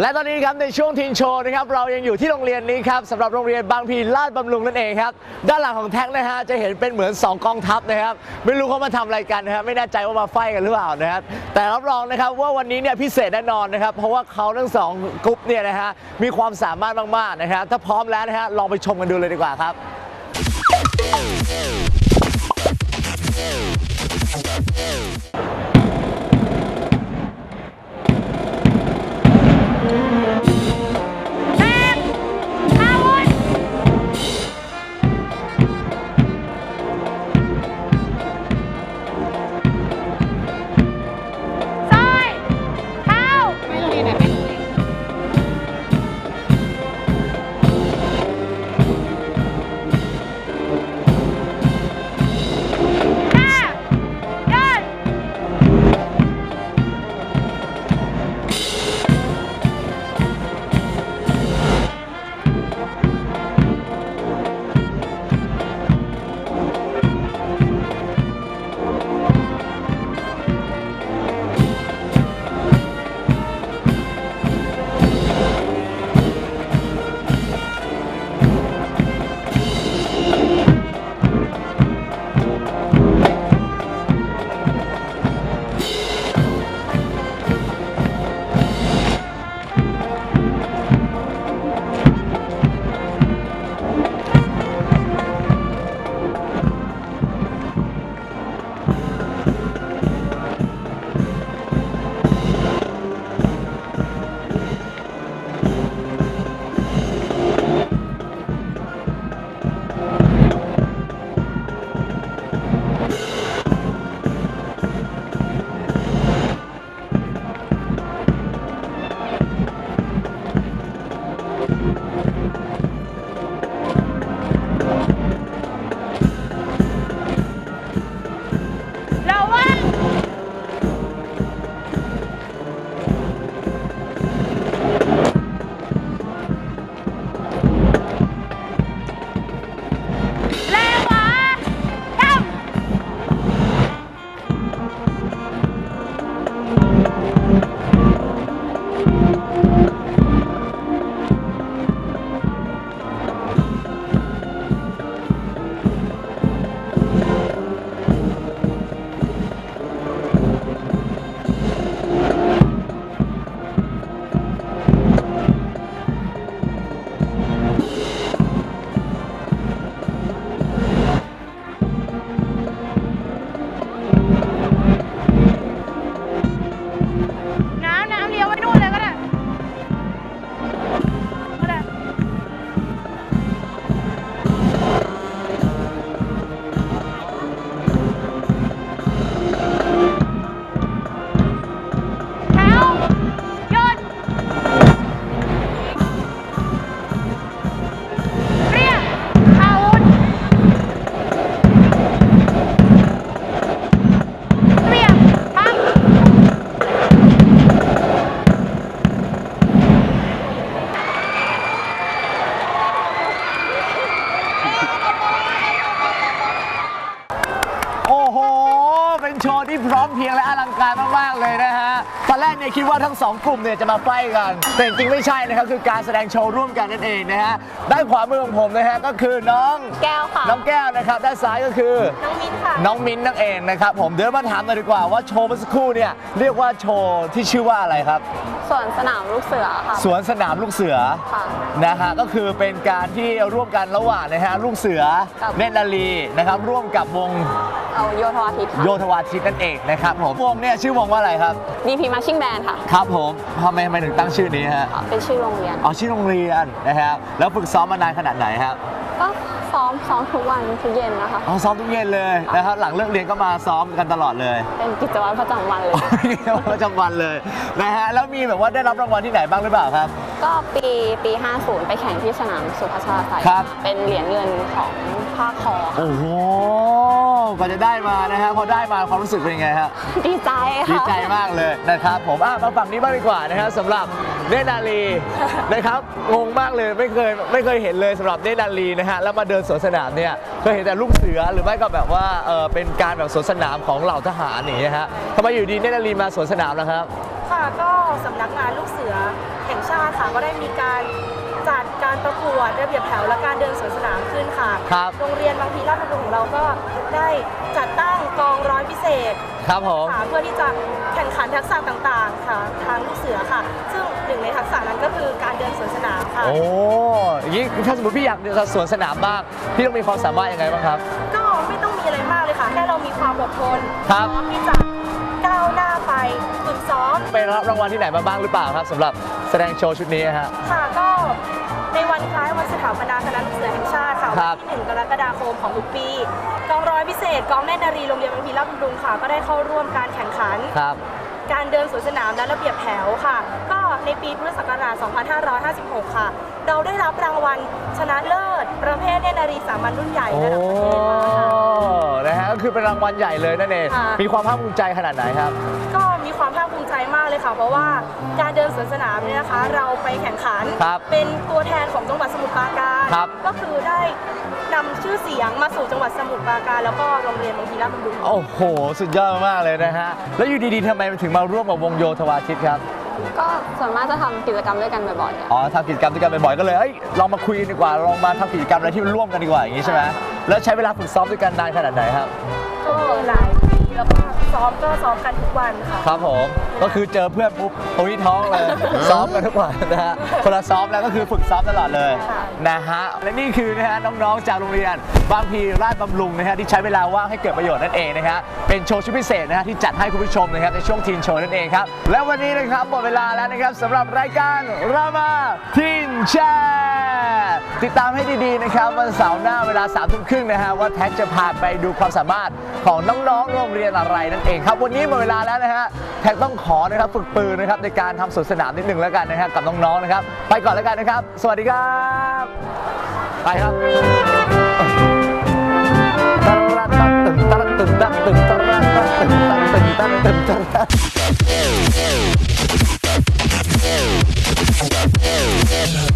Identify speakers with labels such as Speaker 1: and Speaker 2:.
Speaker 1: และตอนนี้ครับในช่วงทีนโชว์นะครับเรายังอยู่ที่โรงเรียนนี้ครับสำหรับโรงเรียนบางพีลาดบำรุงนั่นเองครับด้านหลังของแท็กนะฮะจะเห็นเป็นเหมือน 2 กองทัพนะครับไม่รู้เขามาทำอะไรกันนะครับไม่แน่ใจว่ามาไฟกันหรือเปล่านะครับแต่รับรองนะครับว่าวันนี้เนี่ยพิเศษแน่นอนนะครับเพราะว่าเขาทั้งสองกรุ๊ปเนี่ยนะฮะมีความสามารถมากๆนะครับถ้าพร้อมแล้วนะฮะลองไปชมกันดูเลยดีกว่าครับ โชว์ที่พร้อมเพรียงและอลังการมากๆเลยนะฮะ ตอนแรกเนี่ยคิดว่าทั้งสองกลุ่มเนี่ยจะมาไฟกัน แต่จริงๆไม่ใช่นะครับ คือการแสดงโชว์ร่วมกันนั่นเองนะฮะ ด้านขวามือของผมนะฮะก็คือน้อง
Speaker 2: แก้วค่ะ
Speaker 1: น้องแก้วนะครับ ด้านซ้ายก็คือ
Speaker 2: น้องมิ้นค่ะ
Speaker 1: น้องมิ้นท์นั่นเองนะครับ ผมเดี๋ยวมาถามหน่อยดีกว่าว่าโชว์เมื่อสักครู่เนี่ยเรียกว่าโชว์ที่ชื่อว่าอะไรครับ
Speaker 2: ส่วนสนามลูกเสือค่ะ
Speaker 1: สวนสนามลูกเสือ
Speaker 2: ค่ะ
Speaker 1: นะฮะก็คือเป็นการที่ร่วมกันระหว่างนะฮะลูกเสือ
Speaker 2: กับ
Speaker 1: เนตรนารีนะครับ ร่วมกับวง
Speaker 2: เอาโยธวาทิตค่ะ
Speaker 1: โยธวาทิตนั่นเองนะครับผมวงเนี่ยชื่อวงว่าอะไรครับ
Speaker 2: DP Marching Band ค่ะ
Speaker 1: ครับผมทำไมทำไมถึงตั้งชื่อนี้ฮะ
Speaker 2: อ๋อเป็นชื่อโรงเรียน
Speaker 1: อ๋อชื่อโรงเรียนนะครับแล้วฝึกซ้อมมานานขนาดไหนครับ
Speaker 2: ก็ ซ้อมซ้อมทุกวันทุกเย็นนะคะ
Speaker 1: อ๋อซ้อมทุกเย็นเลยนะครับหลังเลิกเรียนก็มาซ้อมกันตลอดเลย
Speaker 2: เป็นกิจวัตรประจำวันเลย
Speaker 1: ประจำวันเลยนะฮะแล้วมีแบบว่าได้รับรางวัลที่ไหนบ้างหรือเปล่าครับ
Speaker 2: ก็ปีปี 50 ไปแข่งที่สนามสุพัชราไสย
Speaker 1: ครับ
Speaker 2: เป็นเหรียญเงินของภาคคอค่ะ
Speaker 1: โอ้โห กว่าจะได้มานะฮะพอได้มาความรู้สึกเป็นยังไงฮะ
Speaker 2: ดีใจค่ะ
Speaker 1: ดีใจมากเลยนะครับผมอะมาฝั่งนี้บ้างดีกว่านะครับสำหรับเนตรนารีนะครับงงมากเลยไม่เคยไม่เคยเห็นเลยสำหรับเนตรนารีนะฮะแล้วมาเดินสวนสนามเนี่ยเคยเห็นแต่ลูกเสือหรือไม่ก็แบบว่าเออเป็นการแบบสวนสนามของเหล่าทหารอย่างเงี้ยฮะทำไมอยู่ดีเนตรนารีมาสวนสนามล่ะครับ
Speaker 3: ค่ะก็สำนักงานลูกเสือแห่งชาติค่ะก็ได้มีการจัด การประกวดระเบียบแถวและการเดินสวนสนามขึ้นค่ะ
Speaker 1: ครับ
Speaker 3: โรงเรียนบางพลีราชบำรุงของเราก็ได้จัดตั้งกองร้อยพิเศษ
Speaker 1: ครับผม
Speaker 3: ค่ะเพื่อที่จะแข่งขันทักษะต่างๆ ค่ะ ทางลูกเสือค่ะ ซึ่งหนึ่งในทักษะนั้นก็คือการเดินสวนสนามค่ะ
Speaker 1: โอ้อยางนี้ถ้าสมมติพี่อยากเดินสวนสนามบ้าง พี่ต้องมีความสามารถยังไงบ้างครับ
Speaker 3: ก็ไม่ต้องมีอะไรมากเลยค่ะ แค่เรามีความอดทน
Speaker 1: ครับ
Speaker 3: พร้อมที่จะก้าวหน้าไปฝึกซ้อม
Speaker 1: ไปรับรางวัลที่ไหนมาบ้างหรือเปล่าครับสำหรับแสดงโชว์ชุดนี้ฮะ
Speaker 3: ค่ะก็ ในวันคล้ายวันสถาปนาคณะลูกเสือแห่งชาติค่ะ
Speaker 1: ครั
Speaker 3: วั
Speaker 1: บ
Speaker 3: นที่1กรกฎาคมของทุกปีกองร้อยพิเศษกองแน่นนารีโรงเรียนบางพลีราชบำรุงค่ะ ก็ได้เข้าร่วมการแข่งขัน
Speaker 1: ครับ
Speaker 3: การเดินสวนสนามและระเบียบแถวค่ะ ก็ในปีพุทธศักราช 2556 ค่ะ เราได้รับรางวัลชนะเลิศ ประเภทเนตรนารีสามัญรุ่นใหญ่
Speaker 1: โอ้
Speaker 3: ระดับประเทศมาค่ะ
Speaker 1: นะฮะ ก็คือเป็นรางวัลใหญ่เลยนั่นเอง
Speaker 3: ค่ะ
Speaker 1: มีความภาคภูมิใจขนาดไหนครับ
Speaker 3: ก็มี ความภาคภูมิใจมากเลยค่ะ เพราะว่าการเดินสวนสนามเนี่ยนะคะ เราไปแข่งขัน
Speaker 1: ครับ
Speaker 3: เป็นตัวแทนของจังหวัดสมุทรปราการ
Speaker 1: ครับ
Speaker 3: ก็คือได้นำชื่อเสียงมาสู่จังหวัดสมุทรปราการ แล้วก็โรงเรียนบางพลีราชบำรุง
Speaker 1: โอ้โห สุดยอดมากๆเลยนะฮะ แล้วอยู่ดีๆทำไมถึงมาร่วมกับวงโยธวาทิตครับ
Speaker 2: ก็ส่วนมากจะทำกิจกรรมด้วยกันบ่อยๆอะ
Speaker 1: อ๋อทำกิจกรรมด้วยกันบ่อยๆก็เลยเอ้ยลองมาคุยกันดีกว่า ลองมาทำกิจกรรมอะไรที่มันร่วมกันดีกว่าอย่างนี้ใช่ไหมแล้วใช้เวลาฝึกซ้อมด้วยกันนานขนาดไหนครับ
Speaker 3: ก็หลายปี แล้วก็ซ้อมก็ซ้อมกันทุกวันค่ะ
Speaker 1: ครับผม ก็คือเจอเพื่อนปุ๊บตุ้ยท้องเลย ซ้อมกันทุกวันนะฮะ คนละซ้อมแล้วก็คือฝึกซ้อมตลอดเลย
Speaker 3: ค่ะ
Speaker 1: นะฮะ และนี่คือนะฮะน้องๆ จากโรงเรียน บางพลีราชบำรุงนะฮะที่ใช้เวลาว่างให้เกิดประโยชน์นั่นเองนะฮะ เป็นโชว์ชุดพิเศษนะฮะที่จัดให้คุณผู้ชมนะครับในช่วงทีนโชว์นั่นเองครับ และวันนี้นะครับหมดเวลาแล้วนะครับสำหรับรายการรามาทีนแชร์ ติดตามให้ดีๆนะครับ วันเสาร์หน้าเวลาสามทุ่มครึ่งนะฮะว่าแท็กจะพาไปดูความสามารถของน้องๆโรงเรียนอะไรนั่นเองครับ วันนี้หมดเวลาแล้วนะฮะแท็กต้องขอนะครับฝึกปืนนะครับในการทำสวนสนามนิดหนึ่งแล้วกันนะฮะกับน้องๆนะครับ ไปก่อนแล้วกันนะครับ สวัสดีครับไปครับตระตัดตึงตระตึงตัดตึงตระตัดตึงตัดตึงตัดตึงตระตึง Yeah.